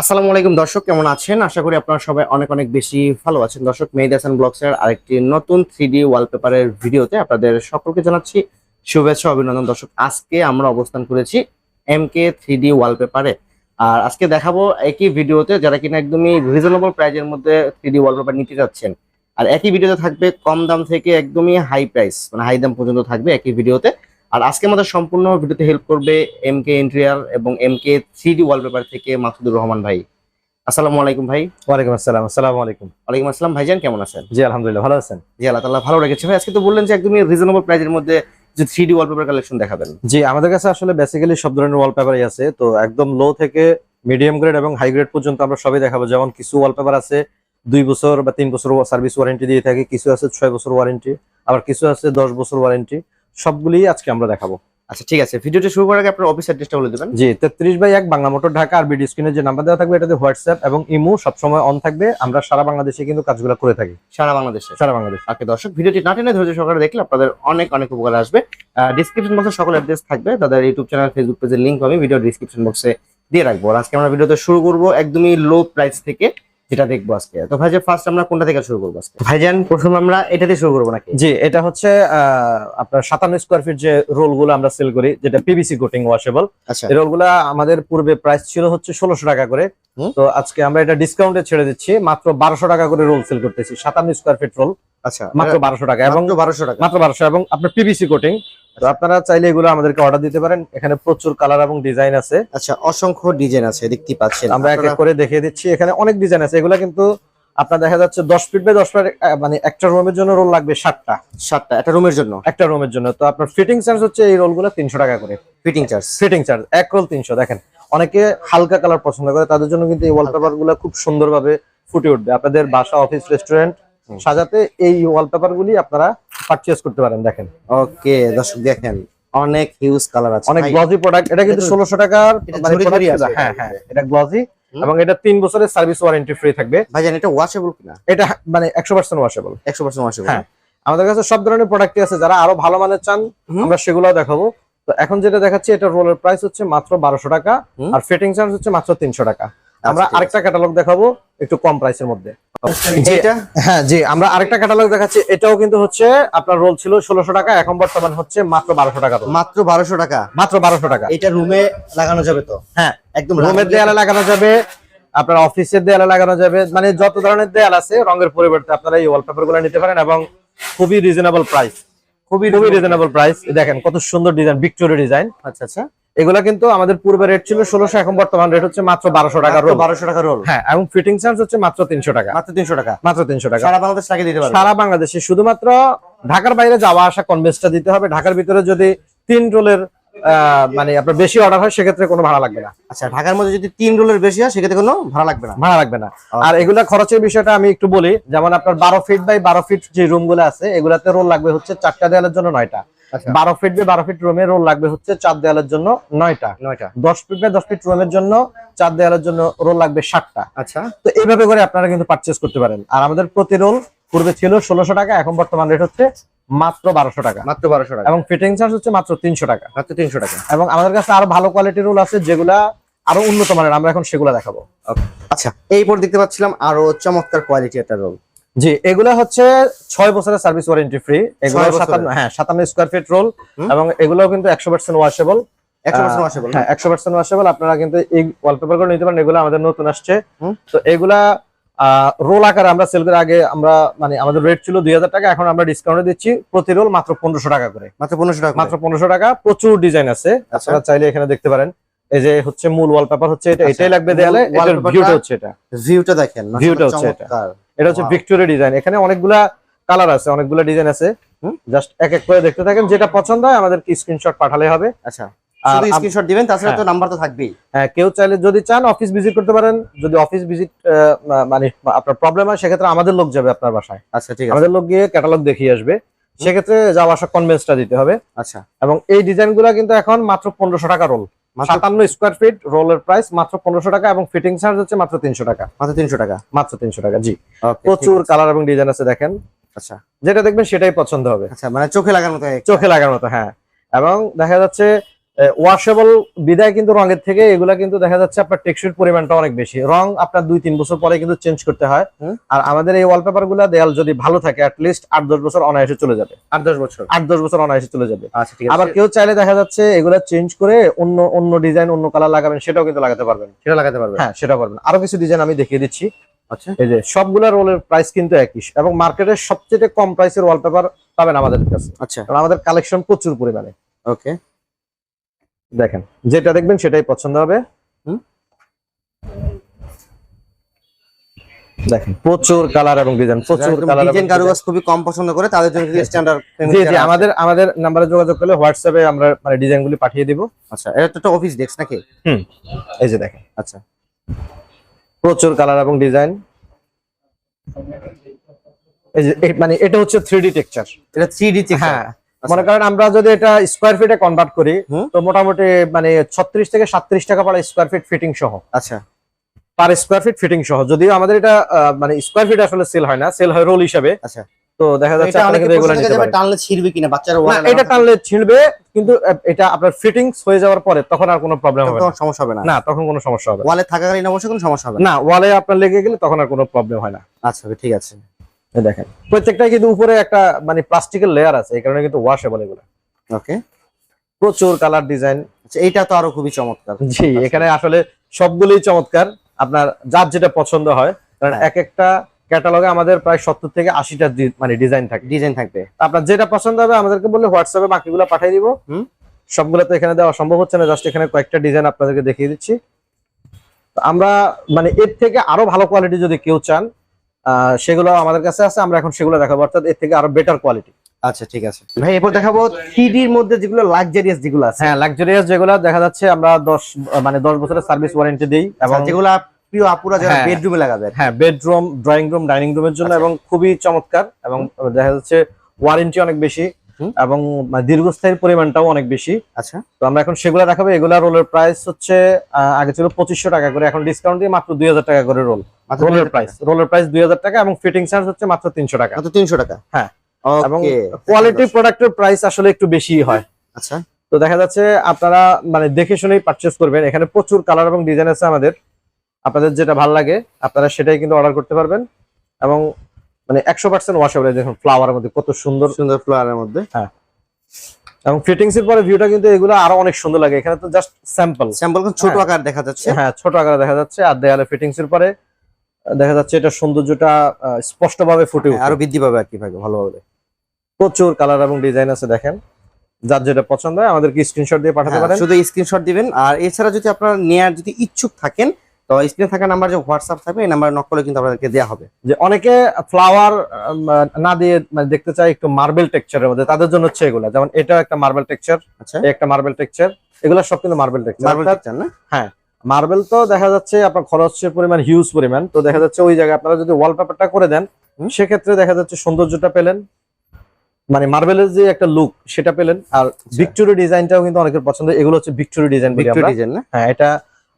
আসসালামু আলাইকুম দর্শক, কেমন আছেন? আশা করি আপনারা সবাই অনেক অনেক বেশি ভালো আছেন। দর্শক, মেহেদ হাসান ব্লগসের আরেকটি নতুন থ্রি ওয়ালপেপারের ভিডিওতে আপনাদের সকলকে জানাচ্ছি শুভেচ্ছা, অভিনন্দন। দর্শক, আজকে আমরা অবস্থান করেছি এম কে থ্রি ওয়ালপেপারে আর আজকে দেখাবো একই ভিডিওতে যারা কিনা একদমই রিজনেবল প্রাইজের মধ্যে থ্রি ওয়ালপেপার নিতে যাচ্ছেন। আর একই ভিডিওতে থাকবে কম দাম থেকে একদমই হাই প্রাইস মানে হাই দাম পর্যন্ত থাকবে একই ভিডিওতে। আর আজকে আমাদের সম্পূর্ণ ভিডিওতে হেল্প করবে এম কে ইন্টেরিয়ার এবং এম কে থ্রি ওয়ালপেপার থেকে মাসুদুর রহমান ভাই। আসসালামু আলাইকুম ভাই। ওয়ালাইকুম আসসালাম আসসালামু আলাইকুম। ওয়ালাইকুম আসসালাম। ভাইজান কেমন আছেন? জি আলহামদুলিল্লাহ ভালো আছেন? জি আল্লাহ তাআলা ভালো রেখেছে। ভাই আজকে তো বললেন যে একদমই রিজনেবল প্রাইজের মধ্যে যে থ্রি ডি ওয়ালপেপার কালেকশন দেখাবেন। জি আমাদের কাছে আসলে বেসিক্যালি সব ধরনের ওয়ালপেপারই আছে। তো একদম লো থেকে মিডিয়াম গ্রেড এবং হাই গ্রেড পর্যন্ত আমরা সবই দেখাবো। যেমন কিছু ওয়ালপেপার আছে দুই বছর বা তিন বছর সার্ভিস ওয়ারেন্টি দিয়ে থাকে কিছু আছে ছয় বছর ওয়ারেন্টি আবার কিছু আছে দশ বছর ওয়ারেন্টি সবগুলি আজকে আমরা দেখাবো। আচ্ছা ঠিক আছে। ভিডিওটি শুরু করার আগে আপনার অফিস অ্যাড্রেসটা বলে দেবেন। জি তেত্রিশ বাই এক বাংলা মোটর ঢাকা আর বিডি স্ক্রিনে যে নাম্বার দেওয়া থাকবে এটাতে হোয়াটসঅ্যাপ এবং ইমো সবসময় অন থাকবে। আমরা সারা বাংলাদেশে কিন্তু কাজগুলো করে থাকি। সারা বাংলাদেশে। সারা বাংলাদেশ। ওকে দর্শক ভিডিওটি না টেনে ধৈর্য সহকারে দেখলে আপনাদের অনেক অনেক উপকার আসবে। ডিসক্রিপশন বক্সে সকল অ্যাড্রেস থাকবে। তাদের ইউটিউব চ্যানেল ফেসবুক পেজের লিংক আমি ভিডিও ডিসক্রিপশন বক্সে দিয়ে রাখব। আর আজকে আমরা ভিডিওতে শুরু করব একদমই লো প্রাইস থেকে। যেটা দেখব আজকে। তো ভাই যে ফার্স্ট আমরা কোনটা থেকে শুরু করব আজকে? ভাইজান প্রথম আমরা এটা দিয়ে শুরু করব নাকি? জি এটা হচ্ছে আহ, আপনার সাতান্ন স্কোয়ার ফিট যে রোলগুলো আমরা সেল করি যেটা পিভিসি কোটিং ওয়াশেবল এই রোলগুলা আমাদের পূর্বে প্রাইস ছিল হচ্ছে ষোলোশো টাকা করে। তো আজকে আমরা এটা ডিসকাউন্টে ছেড়ে দিচ্ছি মাত্র বারোশো টাকা করে রোল সেল করতেছি সাতান্ন স্কোয়ার ফিট রোল আচ্ছা। মাত্র বারোশো টাকা এবং এবং বারোশো টাকা। মাত্র বারোশো এবং আপনার পিভিসি কোটিং তো আপনারা চাইলে এগুলো আমাদেরকে অর্ডার দিতে পারেন। এখানে প্রচুর কালার এবং ডিজাইন আছে। আচ্ছা অসংখ্য ডিজাইন আছে দেখতে পাচ্ছেন। আমরা এক এক করে দেখিয়ে দিচ্ছি। এখানে অনেক ডিজাইন আছে। এগুলো কিন্তু আপনার দেখা যাচ্ছে দশ ফিট বাই দশ ফিট মানে একটা রুমের জন্য রোল লাগবে ষাটটা। সাতটা একটা রুমের জন্য? একটা রুমের জন্য। তো আপনার ফিটিং চার্জ হচ্ছে এই রোলগুলো তিনশো টাকা করে। ফিটিং চার্জ ফিটিং চার্জ এক রোল তিনশো। দেখেন অনেকে হালকা কালার পছন্দ করে তাদের জন্য কিন্তু এই ওয়ালপেপারগুলো খুব সুন্দরভাবে ফুটে উঠবে। আপনাদের বাসা অফিস রেস্টুরেন্ট সাজাতে এই ওয়ালপেপার গুলি আপনারা পারচেজ করতে পারেন দেখেন। ওকে দর্শক দেখেন অনেক হিউজ কালার আছে। অনেক গ্লজি প্রোডাক্ট এটা কিন্তু এটা তো- ষোলোশো টাকার মানে। আছে। হ্যাঁ হ্যাঁ এটা গ্লজি এবং এটা তিন বছরের সার্ভিস ওয়ারেন্টি ফ্রি থাকবে। ভাইজান এটা ওয়াশেবল কিনা? এটা মানে একশো পার্সেন্ট ওয়াশেবল একশো পার্সেন্ট ওয়াশেবল হ্যাঁ। আমাদের কাছে সব ধরনের প্রোডাক্টই আছে। যারা আরও ভালো মানের চান আমরা সেগুলো দেখাবো। তো এখন যেটা দেখাচ্ছি এটা রোলের প্রাইস হচ্ছে মাত্র বারোশো টাকা আর ফিটিং চার্জ হচ্ছে মাত্র তিনশো টাকা। আমরা আচ্ছা, আরেকটা ক্যাটালগ দেখাবো একটু কম প্রাইসের মধ্যে। হ্যাঁ জি আমরা আরেকটা ক্যাটালগ দেখাচ্ছি। এটাও কিন্তু হচ্ছে আপনার রোল ছিল ষোলোশো টাকা এখন বর্তমান হচ্ছে মাত্র বারোশো টাকা। মাত্র বারোশো টাকা? মাত্র বারোশো টাকা। এটা রুমে লাগানো যাবে তো? হ্যাঁ একদম রুমের দেয়ালে লাগানো যাবে আপনার অফিসের দেয়ালে লাগানো যাবে মানে যত ধরনের দেয়াল আছে রঙের পরিবর্তে আপনারা এই ওয়ালপেপারগুলো নিতে পারেন এবং খুবই রিজনেবল প্রাইস খুবই খুবই রিজনেবল প্রাইস দেখেন কত সুন্দর ডিজাইন ভিক্টোরিয়া ডিজাইন আচ্ছা আচ্ছা। এগুলা কিন্তু আমাদের পূর্বে রেট ছিল ষোলোশো এখন বর্তমান রেট হচ্ছে মাত্র বারোশো টাকা রোল বারোশো টাকা রোল হ্যাঁ এবং ফিটিং চার্জ হচ্ছে মাত্র তিনশো টাকা। মাত্র তিনশো টাকা। মাত্র তিনশো টাকা। সারা বাংলাদেশ টাকা দিতে পারবে। সারা বাংলাদেশে শুধুমাত্র ঢাকার বাইরে যাওয়া আসা কনভেন্সটা দিতে হবে। ঢাকার ভিতরে যদি তিন রোলের মানে আপনার বেশি অর্ডার হয় সেক্ষেত্রে কোনো ভাড়া লাগবে না। আচ্ছা ঢাকার মধ্যে যদি তিন রোলের বেশি হয় সেক্ষেত্রে কোনো ভাড়া লাগবে না? ভাড়া লাগবে না। আর এগুলা খরচের বিষয়টা আমি একটু বলি। যেমন আপনার বারো ফিট বাই বারো ফিট যে রুমগুলো আছে এগুলাতে রোল লাগবে হচ্ছে চারটা দেওয়ালের জন্য নয়টা। বারো ফিট বাই বারো ফিট রুমে রোল লাগবে হচ্ছে চার দেওয়ালের জন্য নয়টা। নয়টা। দশ ফিট বাই দশ ফিট রুমের জন্য চার দেয়ালের জন্য রোল লাগবে ষাটটা আচ্ছা। তো এইভাবে করে আপনারা কিন্তু পারচেস করতে পারেন। আর আমাদের প্রতি রোল পূর্বে ছিল ষোলোশো টাকা এখন বর্তমান রেট হচ্ছে মাত্র বারোশো টাকা। মাত্র বারোশো টাকা। এবং ফিটিং চার্জ হচ্ছে মাত্র তিনশো টাকা। মাত্র তিনশো টাকা। এবং আমাদের কাছে আরও ভালো কোয়ালিটির রোল আছে যেগুলা আরও উন্নত মানের আমরা এখন সেগুলা দেখাবো। আচ্ছা এই পর দেখতে পাচ্ছিলাম আরও চমৎকার কোয়ালিটি একটা রোল জি এগুলা হচ্ছে ছয় বছরের সার্ভিস ওয়ারেন্টি ফ্রি এগুলো সাতান্ন হ্যাঁ সাতান্ন স্কোয়ার ফিট রোল এবং এগুলোও কিন্তু একশো পার্সেন্ট ওয়াশেবল একশো পার্সেন্ট ওয়াশেবল হ্যাঁ পার্সেন্ট আপনারা কিন্তু এই ওয়ালপেপারগুলো নিতে পারেন এগুলো আমাদের নতুন আসছে। তো এগুলা রোল আকারে আমরা সেল করে আগে আমরা মানে আমাদের রেট ছিল দুই হাজার টাকা এখন আমরা ডিসকাউন্টে দিচ্ছি প্রতি রোল মাত্র পনেরোশো টাকা করে। মাত্র পনেরোশো টাকা মাত্র পনেরোশো টাকা। প্রচুর ডিজাইন আছে। আচ্ছা। আপনারা চাইলে এখানে দেখতে পারেন। এই যে হচ্ছে মূল ওয়ালপেপার হচ্ছে এটা আচ্ছা, এটাই লাগবে দেয়ালে এটার ভিউটা হচ্ছে এটা। ভিউটা দেখেন View টা হচ্ছে এটা। এটা হচ্ছে ভিক্টোরিয়া ডিজাইন এখানে অনেকগুলা কালার আছে অনেকগুলা ডিজাইন আছে জাস্ট এক এক করে দেখতে থাকেন যেটা পছন্দ হয় আমাদেরকে স্ক্রিনশট পাঠালে হবে। আচ্ছা শুধু স্ক্রিনশট দিবেন তাছাড়া তো হ্যাঁ। নাম্বার তো থাকবেই। হ্যাঁ কেউ চাইলে যদি চান অফিস ভিজিট করতে পারেন যদি অফিস ভিজিট মানে আপনার প্রবলেম হয় সেক্ষেত্রে আমাদের লোক যাবে আপনার বাসায়। আচ্ছা ঠিক আছে। আমাদের লোক গিয়ে ক্যাটালগ দেখিয়ে আসবে। সেক্ষেত্রে যাওয়া আসা কনভেন্সটা দিতে হবে। আচ্ছা। এবং এই ডিজাইনগুলা কিন্তু এখন মাত্র পনেরোশো টাকা রোল সাতান্ন স্কোয়ার ফিট রোলের প্রাইস মাত্র পনেরোশো টাকা এবং ফিটিং চার্জ হচ্ছে মাত্র তিনশো টাকা। মাত্র তিনশো টাকা? মাত্র তিনশো টাকা জি। প্রচুর কালার এবং ডিজাইন আছে দেখেন। আচ্ছা। যেটা দেখবেন সেটাই পছন্দ হবে। আচ্ছা মানে চোখে লাগার মতো চোখে লাগার মতো হ্যাঁ। এবং দেখা যাচ্ছে ওয়াশেবল বিদায় কিন্তু রঙের থেকে এগুলা কিন্তু দেখা যাচ্ছে আপনার টেক্সচার পরিমাণটা অনেক বেশি। রং আপনার দুই তিন বছর পরে কিন্তু চেঞ্জ করতে হয়। আর আমাদের এই ওয়ালপেপারগুলা দেয়াল যদি ভালো থাকে আট দশ বছর অনায়াসে চলে যাবে। আট দশ বছর। আট দশ বছর অনায়াসে চলে যাবে। আচ্ছা আবার কেউ চাইলে দেখা যাচ্ছে এগুলা চেঞ্জ করে অন্য অন্য ডিজাইন অন্য কালার লাগাবেন সেটাও কিন্তু লাগাতে পারবেন। সেটা লাগাতে পারবেন। হ্যাঁ সেটা পারবেন। আরও কিছু ডিজাইন আমি দেখিয়ে দিচ্ছি। আচ্ছা। এই যে সবগুলা রোলের প্রাইস কিন্তু একই। এবং মার্কেটের সবচেয়ে কম প্রাইসের ওয়ালপেপার পাবেন আমাদের কাছে। আচ্ছা। কারণ আমাদের কালেকশন প্রচুর পরিমাণে। ওকে দেখেন যেটা দেখবেন সেটাই পছন্দ হবে। হুম। দেখেন প্রচুর কালার এবং ডিজাইন প্রচুর কালার ডিজাইন কারুকাজ খুবই কম পছন্দ করে তাদের জন্য স্ট্যান্ডার্ড জি জি আমাদের আমাদের নাম্বারে যোগাযোগ করলে হোয়াটসঅ্যাপে আমরা মানে ডিজাইন গুলি পাঠিয়ে দিব। আচ্ছা এটা তো একটা অফিস ডেস্ক নাকি? এই যে দেখেন। আচ্ছা। প্রচুর কালার এবং ডিজাইন এই যে মানে এটা হচ্ছে টেক্সচার এটা হ্যাঁ। মনে করেন আমরা যদি এটা স্কোয়ার ফিটে কনভার্ট করি তো মোটামুটি মানে ছত্রিশ থেকে সাত্রিশ টাকা পড়ে স্কোয়ার ফিট ফিটিং সহ। আচ্ছা। পার স্কোয়ার ফিট ফিটিং সহ। যদিও আমাদের এটা মানে স্কোয়ার ফিট আসলে সেল হয় না সেল হয় রোল হিসাবে। আচ্ছা। তো দেখা যাচ্ছে নিতে পারেন। টানলে ছিড়বে কিনা? বাচ্চারা না ওয়ালে এটা টানলে ছিঁড়বে কিন্তু এটা আপনার ফিটিংস হয়ে যাওয়ার পরে তখন আর কোনো প্রবলেম হবে না। তখন সমস্যা হবে না। না তখন কোনো সমস্যা হবে না। ওয়ালে থাকাকালীন অবশ্যই কোনো সমস্যা হবে না। না ওয়ালে আপনার লেগে গেলে তখন আর কোনো প্রবলেম হয় না। আচ্ছা ঠিক আছে। দেখেন। প্রত্যেকটাই কিন্তু উপরে একটা মানে প্লাস্টিকের লেয়ার আছে এই কারণে কিন্তু ওয়াশেবল এগুলো। ওকে। প্রচুর কালার ডিজাইন আচ্ছা এইটা তো আরও খুবই চমৎকার। জি এখানে আসলে সবগুলোই চমৎকার। আপনার যার যেটা পছন্দ হয় কারণ হ্যাঁ। এক একটা ক্যাটালগে আমাদের প্রায় সত্তর থেকে আশিটা মানে ডিজাইন থাকে। ডিজাইন থাকবে। আপনার যেটা পছন্দ হবে আমাদেরকে বললে হোয়াটসঅ্যাপে বাকিগুলো পাঠিয়ে দিব। হুম। সবগুলো তো এখানে দেওয়া সম্ভব হচ্ছে না জাস্ট এখানে কয়েকটা ডিজাইন আপনাদেরকে দেখিয়ে দিচ্ছি। তো আমরা মানে এর থেকে আরও ভালো কোয়ালিটি যদি কেউ চান সেগুলো আমাদের কাছে আছে আমরা এখন সেগুলো দেখাবো অর্থাৎ এর থেকে আরও বেটার কোয়ালিটি আচ্ছা ঠিক আছে ভাই এরপর দেখাবো থ্রিডির মধ্যে যেগুলো লাক্সারিয়াস যেগুলো আছে হ্যাঁ লাক্সারিয়াস যেগুলো দেখা যাচ্ছে আমরা দশ মানে দশ বছরের সার্ভিস ওয়ারেন্টি দিই এবং যেগুলো প্রিয় আপুরা যারা। বেডরুমে লাগাবে হ্যাঁ বেডরুম ড্রয়িং রুম ডাইনিং রুমের জন্য আচ্ছা। এবং খুবই চমৎকার এবং দেখা যাচ্ছে ওয়ারেন্টি অনেক বেশি। এবং মানে দীর্ঘস্থায়ী পরিমাণটাও অনেক বেশি। আচ্ছা। তো আমরা এখন সেগুলো দেখাবো। এগুলা রোলের প্রাইস হচ্ছে আগে ছিল পঁচিশশো টাকা করে এখন ডিসকাউন্ট দিয়ে মাত্র দুই হাজার টাকা করে রোল রোলের 2000 প্রাইস রোলের প্রাইস দুই হাজার টাকা এবং ফিটিং চার্জ হচ্ছে মাত্র তিনশো টাকা। মাত্র তিনশো টাকা? হ্যাঁ। এবং কোয়ালিটি প্রোডাক্টের প্রাইস আসলে একটু বেশি হয়। আচ্ছা। তো দেখা যাচ্ছে আপনারা মানে দেখে শুনেই পারচেস করবেন। এখানে প্রচুর কালার এবং ডিজাইন আছে আমাদের। আপনাদের যেটা ভালো লাগে আপনারা সেটাই কিন্তু অর্ডার করতে পারবেন। এবং মানে একশো পার্সেন্ট ওয়াশেবল দেখুন ফ্লাওয়ারের মধ্যে কত সুন্দর। সুন্দর ফ্লোয়ারের মধ্যে। হ্যাঁ। এবং ফিটিংস এর পরে ভিউটা কিন্তু এগুলো আরও অনেক সুন্দর লাগে। এখানে তো জাস্ট স্যাম্পল স্যাম্পল ছোট হ্যাঁ। আকার দেখা যাচ্ছে। হ্যাঁ ছোট আকারে দেখা যাচ্ছে। আর দেয়ালে ফিটিংস এর পরে দেখা যাচ্ছে এটা সৌন্দর্যটা স্পষ্ট ভাবে ফুটে হ্যাঁ, উঠে আরও বৃদ্ধি পাবে আর কি ভাই ভালোভাবে। প্রচুর কালার এবং ডিজাইন আছে দেখেন। যার যেটা পছন্দ হয় আমাদেরকে স্ক্রিনশট দিয়ে পাঠাতে হ্যাঁ, পারেন। শুধু স্ক্রিনশট দিবেন। আর এছাড়া যদি আপনারা নেয়ার যদি ইচ্ছুক থাকেন তো স্ক্রিনে থাকা নাম্বার যে হোয়াটসঅ্যাপ থাকবে এই নাম্বারে নক করলে কিন্তু আপনাদেরকে দেওয়া হবে। যে অনেকে ফ্লাওয়ার না দিয়ে মানে দেখতে চায় একটু মার্বেল টেক্সচারের মধ্যে তাদের জন্য হচ্ছে এগুলা। যেমন এটা একটা মার্বেল টেক্সচার আচ্ছা। একটা মার্বেল টেক্সচার এগুলো সব কিন্তু মার্বেল টেক্সচার মার্বেল পিকচার না? মার্বেল তো দেখা যাচ্ছে আপনার খরচের পরিমাণ হিউজ পরিমাণ। তো দেখা যাচ্ছে ওই জায়গায় আপনারা যদি ওয়ালপেপারটা করে দেন সেক্ষেত্রে দেখা যাচ্ছে সৌন্দর্যটা পেলেন। মানে মার্বেলের যে একটা লুক সেটা পেলেন। আর ভিক্টোরি ডিজাইনটাও কিন্তু অনেকের পছন্দ। এগুলো হচ্ছে ভিক্টোরি ডিজাইন বলি ভিক্টোরি ডিজাইন না? হ্যাঁ এটা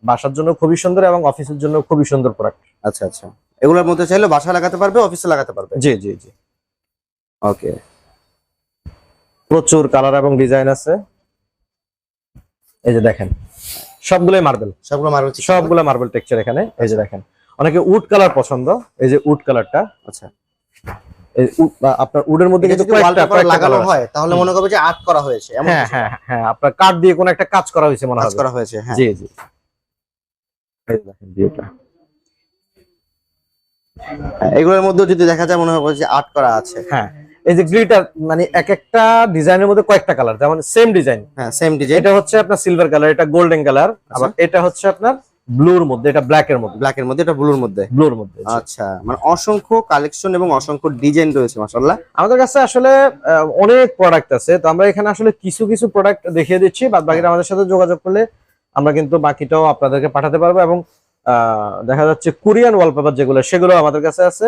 বাসার জন্য খুবই সুন্দর এবং অফিসের জন্য খুবই সুন্দর প্রোডাক্ট আচ্ছা আচ্ছা। এগুলোর মধ্যে চাইলে বাসা লাগাতে পারবে অফিসে লাগাতে পারবে? জি জি জি। ওকে প্রচুর কালার এবং ডিজাইন আছে। এই যে দেখেন সবগুলোই মার্বেল সবগুলো মার্বেল সবগুলো মার্বেল টেক্সচার এখানে। এই যে দেখেন অনেকে উড কালার পছন্দ এই যে উড কালারটা আচ্ছা। আপনার উডের মধ্যে কিন্তু লাগানো হয় তাহলে মনে করবে যে আর্ট করা হয়েছে হ্যাঁ হ্যাঁ হ্যাঁ আপনার কাঠ দিয়ে কোনো একটা কাজ করা হয়েছে মনে হবে। করা হয়েছে হ্যাঁ। জি জি। দেখেন ভিউটা এগুলোর মধ্যে যদি দেখা যায় মনে যে আর্ট করা আছে। হ্যাঁ এই যে গ্লিটার মানে এক একটা ডিজাইনের মধ্যে কয়েকটা কালার যেমন সেম ডিজাইন হ্যাঁ সেম ডিজাইন এটা হচ্ছে আপনার সিলভার কালার এটা গোল্ডেন কালার আবার এটা হচ্ছে আপনার ব্লুর মধ্যে এটা ব্ল্যাক এর মধ্যে। ব্ল্যাক এর মধ্যে এটা ব্লুর মধ্যে? ব্লুর মধ্যে আচ্ছা মানে অসংখ্য কালেকশন এবং অসংখ্য ডিজাইন রয়েছে মাশাআল্লাহ। আমাদের কাছে আসলে অনেক প্রোডাক্ট আছে তো আমরা এখানে আসলে কিছু কিছু প্রোডাক্ট দেখিয়ে দিচ্ছি বাদ বাকিটা আমাদের সাথে যোগাযোগ করলে আমরা কিন্তু বাকিটাও আপনাদেরকে পাঠাতে পারব এবং দেখা যাচ্ছে কোরিয়ান ওয়ালপেপার যেগুলো সেগুলো আমাদের কাছে আছে।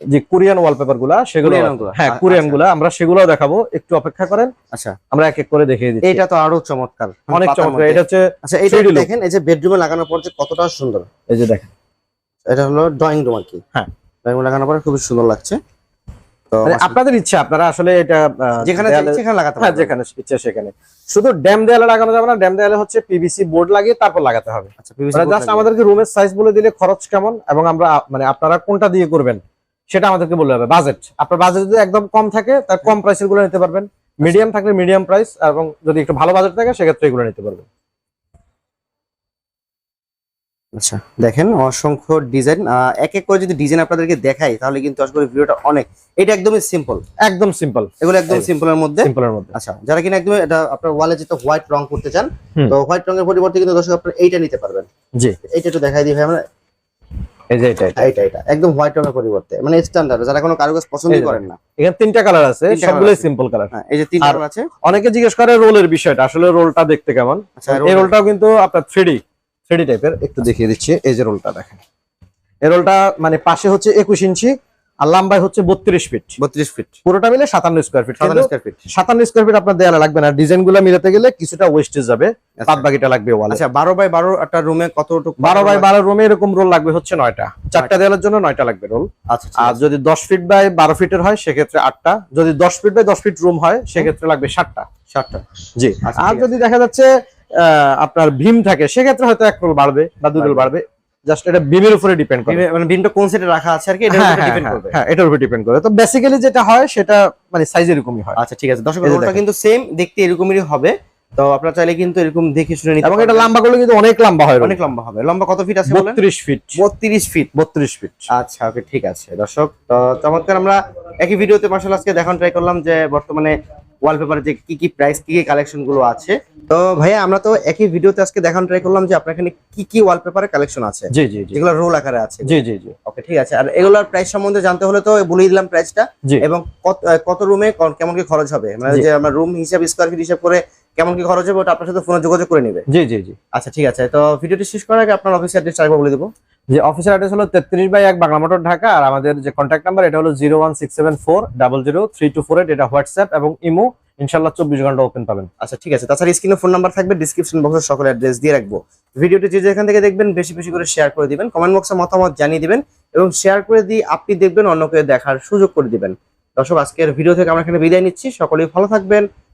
যে কোরিয়ান ওয়ালপেপারগুলা সেগুলো হ্যাঁ কোরিয়ান আচ্ছা। গুলা আমরা সেগুলো দেখাবো। একটু অপেক্ষা করেন। আচ্ছা। আমরা এক এক করে দেখিয়ে দিচ্ছি। এটা তো আরও চমৎকার। অনেক চমৎকার। এটা হচ্ছে আচ্ছা এটা 3D look। দেখেন এই যে বেডরুমে লাগানোর পর যে কতটা সুন্দর। এই যে দেখেন। এটা হলো ড্রয়িং রুম আর কি। হ্যাঁ। ড্রয়িং রুম লাগানোর পরে খুবই সুন্দর লাগছে। তো মানে আপনাদের ইচ্ছা আপনারা আসলে এটা যেখানে সেখানে লাগাতে হ্যাঁ যেখানে ইচ্ছা সেখানে। শুধু ড্যাম দেয়ালে লাগানো যাবে না ড্যাম দেয়ালে হচ্ছে পিভিসি বোর্ড লাগিয়ে তারপর লাগাতে হবে। আচ্ছা PVC মানে জাস্ট আমাদেরকে রুমের সাইজ বলে দিলে খরচ কেমন এবং আমরা মানে আপনারা কোনটা দিয়ে করবেন সেটা আমাদেরকে বলে হবে। বাজেট আপনার বাজেট যদি একদম কম থাকে তার কম প্রাইসেরগুলো নিতে পারবেন। মিডিয়াম থাকলে মিডিয়াম প্রাইস এবং যদি একটু ভালো বাজেট থাকে সেক্ষেত্রে এগুলো নিতে পারবেন। আচ্ছা দেখেন অসংখ্য ডিজাইন এক এক করে যদি ডিজাইন আপনাদেরকে দেখাই তাহলে কিন্তু আশা করি ভিডিওটা অনেক এটা একদমই সিম্পল একদম সিম্পল এগুলো একদম। সিম্পলের মধ্যে? সিম্পলের মধ্যে। আচ্ছা যারা কিনা একদম এটা আপনার ওয়ালে যেটা হোয়াইট রং করতে চান তো হোয়াইট রঙের পরিবর্তে কিন্তু দর্শক আপনার এইটা নিতে পারবেন। জি। এইটা একটু দেখাই দিই ভাই আমরা। এই যে এটা এটা। এটা একদম হোয়াইট রঙের পরিবর্তে মানে স্ট্যান্ডার্ড যারা কোনো কারুকাজ পছন্দই এই করেন না। এখানে তিনটা কালার আছে সবগুলোই সিম্পল কালার হ্যাঁ এই যে আছে। অনেকে জিজ্ঞেস করে রোলের বিষয়টা আসলে রোলটা দেখতে কেমন? আচ্ছা এই রোলটাও কিন্তু আপনার থ্রিডি থ্রিডি টাইপের একটু দেখিয়ে দিচ্ছি। এই যে রোলটা দেখেন। এই রোলটা মানে পাশে হচ্ছে একুশ ইঞ্চি আর লম্বায় হচ্ছে বত্রিশ ফিট। বত্রিশ ফিট। পুরোটা মিলে সাতান্ন স্কোয়ার ফিট সাতান্ন স্কোয়ার ফিট সাতান্ন স্কোয়ার ফিট আপনার দেয়ালে লাগবে না। ডিজাইনগুলো মিলাতে গেলে কিছুটা ওয়েস্টেজ যাবে। বাদ বাকিটা লাগবে ওয়ালে আচ্ছা বারো বাই বারো একটা রুমে কতটুকু বারো বাই বারো রুমে এরকম রোল লাগবে হচ্ছে নয়টা। চারটা দেয়ালের জন্য নয়টা লাগবে রোল আচ্ছা আর যদি দশ ফিট বাই বারো ফিটের হয় সেক্ষেত্রে আটটা। যদি দশ ফিট বাই দশ ফিট রুম হয় সেক্ষেত্রে লাগবে সাতটা। সাতটা। জি। আচ্ছা, আর যদি দেখা যাচ্ছে আপনার ভীম থাকে সেক্ষেত্রে হয়তো এক রোল বাড়বে বা দুই রোল বাড়বে। জাস্ট এটা ভীমের উপরে ডিপেন্ড করে। মানে কোন সেটে রাখা আছে আর কি এটার হ্যাঁ, উপরে হ্যাঁ, ডিপেন্ড করবে। হ্যাঁ এটার উপর ডিপেন্ড করে। তো বেসিক্যালি যেটা হয় সেটা মানে সাইজ এরকমই হয়। আচ্ছা ঠিক আছে। দর্শক। কিন্তু সেম দেখতে এরকমই হবে। তো আপনারা চাইলে কিন্তু এরকম দেখে শুনে নিতে এবং এটা লম্বা করলে কিন্তু অনেক লম্বা হয় অনেক লম্বা হবে। লম্বা কত ফিট আছে বলেন? বত্রিশ ফিট বত্রিশ ফিট বত্রিশ ফিট আচ্ছা ওকে ঠিক আছে। দর্শক তো চমৎকার আমরা একই ভিডিওতে মার্শাল আজকে দেখান ট্রাই করলাম যে বর্তমানে ওয়ালপেপারে যে কি কি প্রাইস কি কি কালেকশনগুলো আছে। তো ভাইয়া আমরা তো একই ভিডিওতে আজকে দেখানো ট্রাই করলাম যে আপনার এখানে কি কি ওয়ালপেপারের কালেকশন আছে। জি জি জি। যেগুলো রোল আকারে আছে। জি জি জি। ওকে ঠিক আছে। আর এগুলোর প্রাইস সম্বন্ধে জানতে হলে তো বলেই দিলাম প্রাইসটা এবং কত কত রুমে কেমন কি খরচ হবে? মানে যে আমরা রুম হিসাব স্কোয়ার ফিট হিসাব করে কেমন কি খরচ হবে ওটা আপনার সাথে ফোনে যোগাযোগ করে নেবে। জি জি জি। আচ্ছা ঠিক আছে। তো ভিডিওটি শেষ করার আগে আপনার অফিস অ্যাড্রেস আরেকবার বলে দেবো। যে অফিসের অ্যাড্রেস হলো তেত্রিশ বাই এক বাংলা মোটর ঢাকা আর আমাদের যে কন্ট্যাক্ট নাম্বার এটা হলো zero one six seven four double zero three two four eight এটা হোয়াটসঅ্যাপ এবং ইমো ইনশাল্লাহ চব্বিশ ঘণ্টা ওপেন পাবেন। আচ্ছা ঠিক আছে। তাছাড়া স্ক্রিনে ফোন নাম্বার থাকবে ডিসক্রিপশন বক্সে সকল অ্যাড্রেস দিয়ে রাখব। ভিডিওটি যে যেখান থেকে দেখবেন বেশি বেশি করে শেয়ার করে দিবেন কমেন্ট বক্সে মতামত জানিয়ে দিবেন এবং শেয়ার করে দিয়ে আপনি দেখবেন অন্যকে দেখার সুযোগ করে দিবেন। দর্শক আজকের ভিডিও থেকে আমরা এখানে বিদায় নিচ্ছি। সকলেই ভালো থাকবেন।